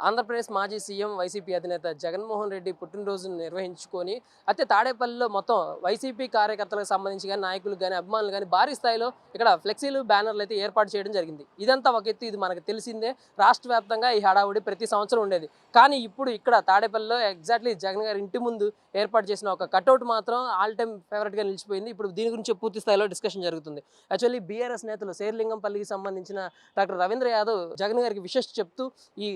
ఆంధ్రప్రదేశ్ మాజీ CM YCP అధినేత జగన్మోహన్ రెడ్డి పుట్టినరోజును నిర్వహించుకొని అయితే తాడేపల్లిలో మొత్తం వైసీపీ కార్యకర్తలకు సంబంధించి కానీ నాయకులు కానీ అభిమానులు కానీ భారీ స్థాయిలో ఇక్కడ ఫ్లెక్సీలు బ్యానర్లు అయితే ఏర్పాటు చేయడం జరిగింది. ఇదంతా ఒక ఎత్తు ఇది మనకు తెలిసిందే. రాష్ట్ర వ్యాప్తంగా ఈ హడావుడి ప్రతి సంవత్సరం ఉండేది. కానీ ఇప్పుడు ఇక్కడ తాడేపల్లిలో ఎగ్జాక్ట్లీ జగన్ గారి ఇంటి ముందు ఏర్పాటు చేసిన ఒక కట్అవుట్ మాత్రం ఆల్ టైమ్ ఫేవరెట్గా నిలిచిపోయింది. ఇప్పుడు దీని గురించి పూర్తి స్థాయిలో డిస్కషన్ జరుగుతుంది. యాక్చువల్లీ బీఆర్ఎస్ నేతలు శేర్లింగంపల్లికి సంబంధించిన డాక్టర్ రవీంద్ర యాదవ్ జగన్ గారికి విశేష చెప్తూ ఈ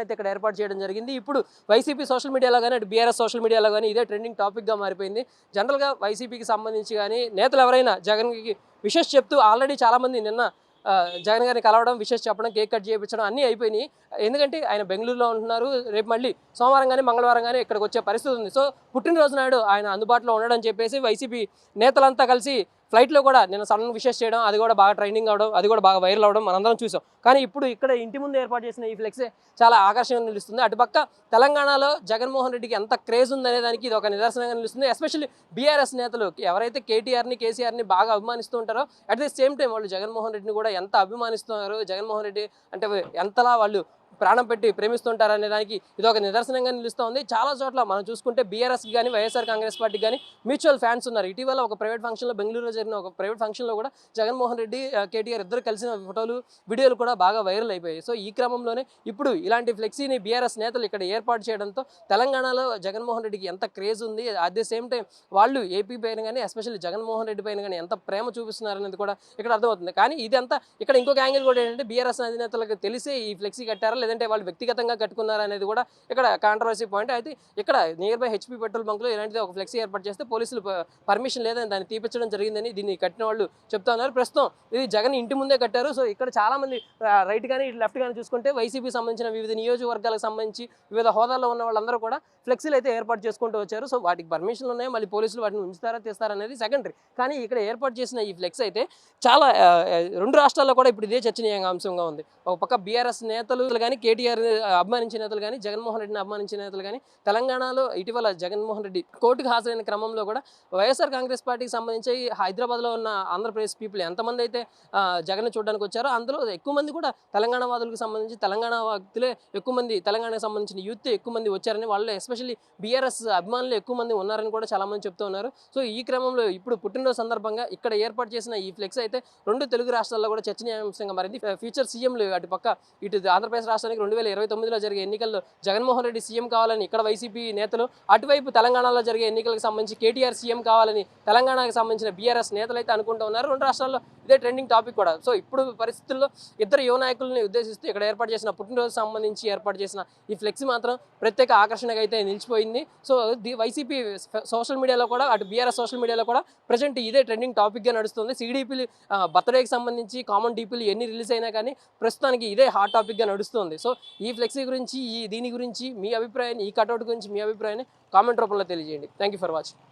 కట్అవుట్ని అయితే ఇక్కడ ఏర్పాటు చేయడం జరిగింది. ఇప్పుడు వైసీపీ సోషల్ మీడియాలో కానీ అటు బీఆర్ఎస్ సోషల్ మీడియాలో కానీ ఇదే ట్రెండింగ్ టాపిక్గా మారిపోయింది. జనరల్గా వైసీపీకి సంబంధించి కానీ నేతలు ఎవరైనా జగన్కి విషెస్ చెప్తూ ఆల్రెడీ చాలామంది నిన్న జగన్ గారిని కలవడం విషెస్ చెప్పడం కేక్ కట్ చేయించడం అన్నీ అయిపోయినాయి. ఎందుకంటే ఆయన బెంగళూరులో ఉంటున్నారు. రేపు మళ్ళీ సోమవారం కానీ మంగళవారం కానీ ఇక్కడికి వచ్చే పరిస్థితి ఉంది. సో పుట్టినరోజు నాడు ఆయన అందుబాటులో ఉండడం చెప్పేసి వైసీపీ నేతలంతా కలిసి ఫ్లైట్లో కూడా నేను సడన్ విషెస్ చేయడం అది కూడా బాగా ట్రైనింగ్ అవడం అది కూడా బాగా వైరల్ అవడం మనందరం చూసాం. కానీ ఇప్పుడు ఇక్కడ ఇంటి ముందు ఏర్పాటు చేసిన ఈ ఫ్లెక్సే చాలా ఆకర్షణగా నిలుస్తుంది. అటుపక్క తెలంగాణలో జగన్మోహన్ రెడ్డికి ఎంత క్రేజ్ ఉందనే దానికి ఇది ఒక నిదర్శనంగా నిలుస్తుంది. ఎస్పెషల్లీ బీఆర్ఎస్ నేతలు ఎవరైతే కేటీఆర్ని కేసీఆర్ని బాగా అభిమానిస్తూ ఉంటారో అట్ ది సేమ్ టైం వాళ్ళు జగన్మోహన్ రెడ్డిని కూడా ఎంత అభిమానిస్తున్నారు? జగన్మోహన్ రెడ్డి అంటే ఎంతలా వాళ్ళు ప్రాణం పెట్టి ప్రేమిస్తుంటారు అనే దానికి ఇది ఒక నిదర్శనంగా నిలుస్తోంది. చాలా చోట్ల మనం చూసుకుంటే బీఆర్ఎస్కి కానీ వైఎస్ఆర్ కాంగ్రెస్ పార్టీకి కానీ మ్యూచువల్ ఫ్యాన్స్ ఉన్నారు. ఇటీవల ఒక ప్రైవేట్ ఫంక్షన్లో బెంగళూరులో జరిగిన ఒక ప్రైవేట్ ఫంక్షన్లో కూడా జగన్మోహన్ రెడ్డి కేటీఆర్ ఇద్దరు కలిసిన ఫోటోలు వీడియోలు కూడా బాగా వైరల్ అయిపోయాయి. సో ఈ క్రమంలోనే ఇప్పుడు ఇలాంటి ఫ్లెక్సీని బీఆర్ఎస్ నేతలు ఇక్కడ ఏర్పాటు చేయడంతో తెలంగాణలో జగన్మోహన్ రెడ్డికి ఎంత క్రేజ్ ఉంది అట్ ది సేమ్ టైం వాళ్ళు ఏపీ పైన కానీ ఎస్పెషల్లీ జగన్మోహన్ రెడ్డి పైన కానీ ఎంత ప్రేమ చూపిస్తున్నారనేది కూడా ఇక్కడ అర్థమవుతుంది. కానీ ఇదంతా ఇక్కడ ఇంకొక యాంగిల్ కూడా ఏంటంటే బీఆర్ఎస్ అధినేతలకు తెలిసే ఈ ఫ్లెక్సీ కట్టారా లేదంటే వాళ్ళు వ్యక్తిగతంగా కట్టుకున్నారా అనేది కూడా ఇక్కడ కాంట్రవర్సీ పాయింట్ అయితే ఇక్కడ నియర్ బై హెచ్పి పెట్రోల్ బంక్లో ఇలాంటిది ఒక ఫ్లెక్సీ ఏర్పాటు చేస్తే పోలీసులు పర్మిషన్ లేదని దాన్ని తీపించడం జరిగిందని దీన్ని కట్టిన వాళ్ళు చెప్తా ఉన్నారు. ప్రస్తుతం ఇది జగన్ ఇంటి ముందే కట్టారు. సో ఇక్కడ చాలా మంది రైట్ కానీ లెఫ్ట్ కానీ చూసుకుంటే వైసీపీ సంబంధించిన వివిధ నియోజకవర్గాలకు సంబంధించి వివిధ హోదాల్లో ఉన్న వాళ్ళందరూ కూడా ఫ్లెక్సీలు అయితే ఏర్పాటు చేసుకుంటూ వచ్చారు. సో వాటికి పర్మిషన్లు ఉన్నాయి? మళ్ళీ పోలీసులు వాటిని ఉంచుతారా తీస్తారా అనేది సెకండరీ కానీ ఇక్కడ ఏర్పాటు చేసిన ఈ ఫ్లెక్స్ అయితే చాలా రెండు రాష్ట్రాల్లో కూడా ఇప్పుడు ఇదే చర్చనీయాంశంగా ఉంది. ఒక పక్క బీఆర్ఎస్ నేతలు కానీ కేటీఆర్ అభిమానించిన నేతలు కానీ జగన్మోహన్ రెడ్డిని అభిమానించిన నేతలు కానీ తెలంగాణలో ఇటీవల జగన్మోహన్ రెడ్డి కోర్టుకు హాజరైన క్రమంలో కూడా వైఎస్ఆర్ కాంగ్రెస్ పార్టీకి సంబంధించి హైదరాబాద్లో ఉన్న ఆంధ్రప్రదేశ్ పీపుల్ ఎంతమంది అయితే జగన్ చూడడానికి వచ్చారో అందులో ఎక్కువ మంది కూడా తెలంగాణ వాదులకు సంబంధించి తెలంగాణ వ్యక్తులే ఎక్కువ మంది తెలంగాణకు సంబంధించిన యూత్ ఎక్కువ మంది వచ్చారని వాళ్ళు ఎస్పెషల్లీ బీఆర్ఎస్ అభిమానులు ఎక్కువ మంది ఉన్నారని కూడా చాలా మంది చెప్తూ ఉన్నారు. సో ఈ క్రమంలో ఇప్పుడు పుట్టినరోజు సందర్భంగా ఇక్కడ ఏర్పాటు చేసిన ఈ ఫ్లెక్స్ అయితే రెండు తెలుగు రాష్ట్రాల్లో కూడా చర్చనీయాంశంగా మారింది. ఫ్యూచర్ సీఎంలు అటు పక్క ఇటు ఆంధ్రప్రదేశ్ రాష్ట్రానికి రెండు వేల ఇరవై తొమ్మిదిలో జరిగే ఎన్నికల్లో జగన్మోహన్ రెడ్డి సీఎం కావాలని ఇక్కడ వైసీపీ నేతలు అటువైపు తెలంగాణలో జరిగే ఎన్నికలకు సంబంధించి కేటీఆర్ సీఎం కావాలని తెలంగాణకు సంబంధించిన బీఆర్ఎస్ నేతలు అయితే అనుకుంటూ ఉన్నారు. రెండు రాష్ట్రాల్లో ఇదే ట్రెండింగ్ టాపిక్ కూడా. సో ఇప్పుడు పరిస్థితుల్లో ఇద్దరు యువ నాయకులని ఉద్దేశిస్తూ ఇక్కడ ఏర్పాటు చేసిన పుట్టినరోజు సంబంధించి ఏర్పాటు చేసిన ఈ ఫ్లెక్స్ మాత్రం ప్రత్యేక ఆకర్షణగా అయితే నిలిచిపోయింది. సో ది వైసీపీ సోషల్ మీడియాలో కూడా అటు బీఆర్ఎస్ సోషల్ మీడియాలో కూడా ప్రజెంట్ ఇదే ట్రెండింగ్ టాపిక్గా నడుస్తుంది. సిడిపిలు బర్త్డేకి సంబంధించి కామన్ డీపీలు ఎన్ని రిలీజ్ అయినా కానీ ప్రస్తుతానికి ఇదే హాట్ టాపిక్గా నడుస్తుంది. సో ఈ ఫ్లెక్సీ గురించి ఈ దీని గురించి మీ అభిప్రాయాన్ని ఈ కటౌట్ గురించి మీ అభిప్రాయాన్ని కామెంట్ రూపంలో తెలియజేయండి. Thank you for watching